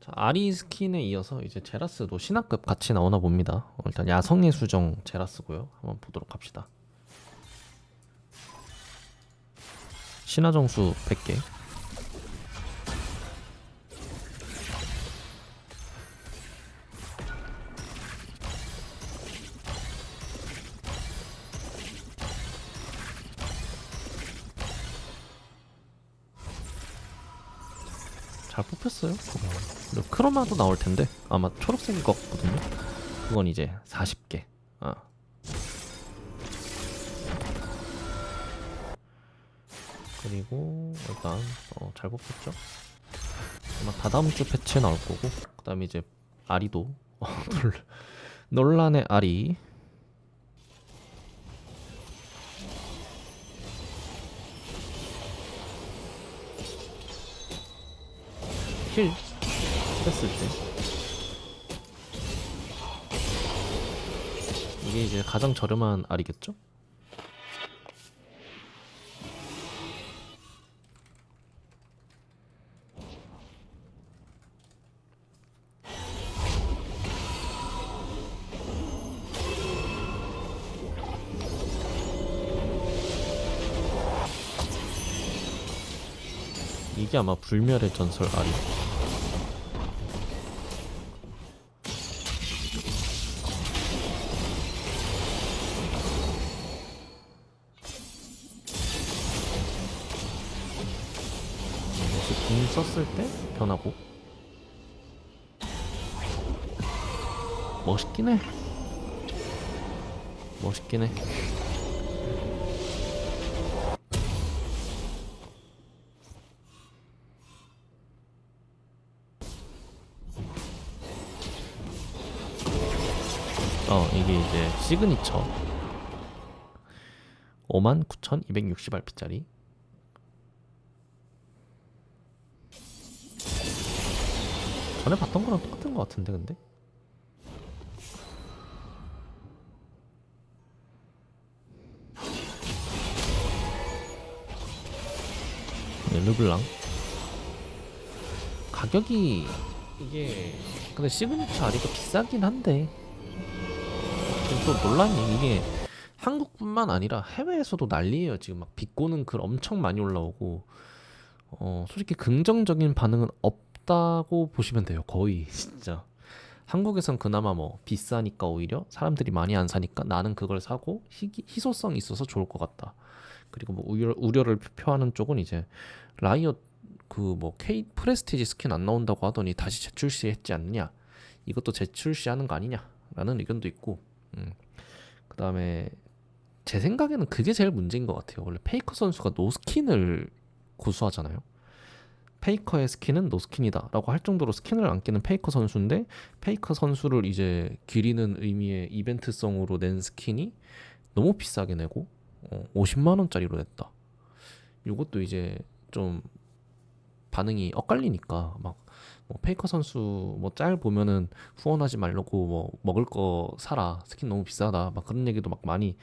자, 아리 스킨에 이어서 이제 제라스도 신화급 같이 나오나 봅니다. 어, 일단 야성의 수정 제라스고요. 한번 보도록 합시다. 신화 정수 100개. 잘 뽑혔어요. 그리고 크로마도 나올 텐데 아마 초록색일 것 같거든요. 그건 이제 40개. 아. 그리고 일단 어, 잘 뽑혔죠. 아마 다다음 주 패치에 나올 거고 그다음에 이제 아리도 논란의 아리 힐 했을 때 이게 이제 가장 저렴한 알이겠죠? 이게 아마 불멸의 전설 알이 궁 썼을 때 변하고? 멋있긴 해. 멋있긴 해. 어 이게 이제 시그니처. 59,260RP짜리 전에 봤던 거랑 똑같은 거 같은데 근데? 네, 르블랑? 가격이 이게 근데 시그니처 아리가 비싸긴 한데. 또 논란이 이게 한국뿐만 아니라 해외에서도 난리예요. 지금 막 비꼬는 글 엄청 많이 올라오고. 어 솔직히 긍정적인 반응은 없 다고 보시면 돼요. 거의 진짜. 한국에선 그나마 뭐 비싸니까 오히려 사람들이 많이 안 사니까 나는 그걸 사고 희, 희소성이 있어서 좋을 것 같다. 그리고 뭐 우려, 우려를 표하는 쪽은 이제 라이엇 그뭐 K 프레스티지 스킨 안 나온다고 하더니 다시 재출시했지 않느냐. 이것도 재출시하는 거 아니냐라는 의견도 있고 음. 그 다음에 제 생각에는 그게 제일 문제인 것 같아요. 원래 페이커 선수가 노스킨을 고수하잖아요 페이커의 스킨은 노스킨이다 라고 할 정도로 스킨을 안 끼는 페이커 선수인데 페이커 선수를 이제 기리는 의미의 이벤트성으로 낸 스킨이 너무 비싸게 내고 어, 50만 원짜리로 냈다. 이것도 이제 좀 반응이 엇갈리니까 막 뭐 페이커 선수 뭐 짤 보면은 후원하지 말라고 뭐 먹을 거 사라 스킨 너무 비싸다 막 그런 얘기도 막 많이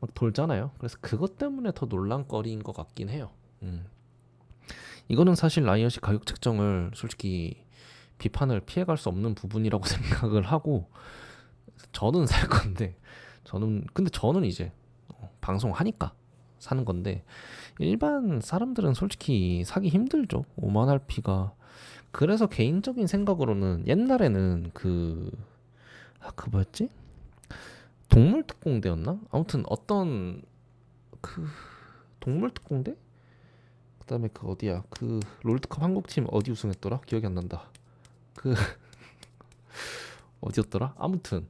막 돌잖아요. 그래서 그것 때문에 더 논란거리인 것 같긴 해요. 음. 이거는 사실 라이엇이 가격 책정을 솔직히 비판을 피해갈 수 없는 부분이라고 생각을 하고 저는 살 건데 저는 근데 저는 이제 어, 방송하니까 사는 건데 일반 사람들은 솔직히 사기 힘들죠. 5만 RP가. 그래서 개인적인 생각으로는 옛날에는 그 아, 그 뭐였지? 동물 특공대였나? 아무튼 어떤 그 동물 특공대 그다음에 그 어디야? 그 롤드컵 한국 팀 어디 우승했더라? 기억이 안 난다. 그 어디였더라? 아무튼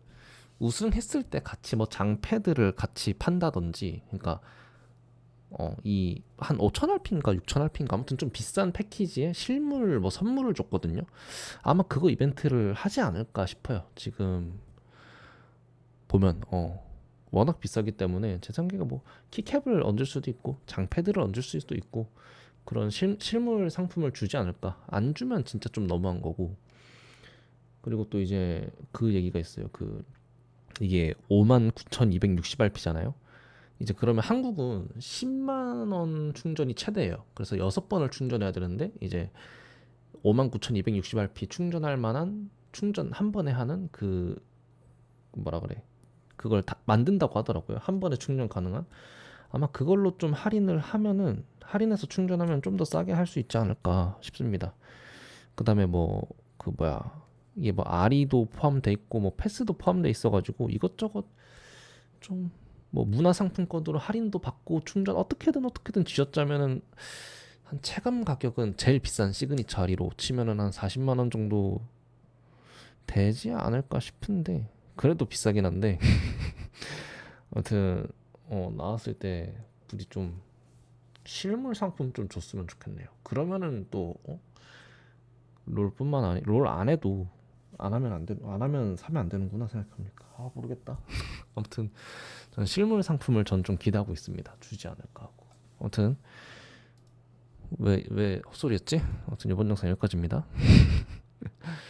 우승했을 때 같이 뭐 장패들을 같이 판다든지 그러니까 어 이 한 5천 알피인가 6천 알피인가 아무튼 좀 비싼 패키지에 실물 뭐 선물을 줬거든요. 아마 그거 이벤트를 하지 않을까 싶어요. 지금 보면 어 워낙 비싸기 때문에 제 생각에 뭐 키캡을 얹을 수도 있고 장패들을 얹을 수도 있고 그런 실, 실물 상품을 주지 않을까. 안 주면 진짜 좀 너무한 거고. 그리고 또 이제 그 얘기가 있어요. 그 이게 59,260RP잖아요. 이제 그러면 한국은 10만 원 충전이 최대예요. 그래서 6번을 충전해야 되는데 이제 59,260rp 충전할 만한 충전 한 번에 하는 그 뭐라 그래. 그걸 다 만든다고 하더라고요. 한 번에 충전 가능한 아마 그걸로 좀 할인을 하면은 할인해서 충전하면 좀 더 싸게 할 수 있지 않을까 싶습니다. 그 다음에 뭐 그 뭐야 이게 뭐 아리도 포함돼 있고 뭐 패스도 포함돼 있어가지고 이것저것 좀 뭐 문화 상품권으로 할인도 받고 충전 어떻게든 어떻게든 쥐어짜면은 한 체감 가격은 제일 비싼 시그니처 아리로 치면은 한 40만 원 정도 되지 않을까 싶은데 그래도 비싸긴 한데. 아무튼 어 나왔을 때 부디 좀 실물 상품 좀 줬으면 좋겠네요. 그러면은 또 어? 롤뿐만 아니 롤 안 해도 안 하면 안 되, 안 하면 사면 안 되는구나 생각합니까? 아 모르겠다. 아무튼 저는 실물 상품을 전 좀 기대하고 있습니다. 주지 않을까 하고. 아무튼 왜 왜 헛소리였지? 아무튼 이번 영상 여기까지입니다.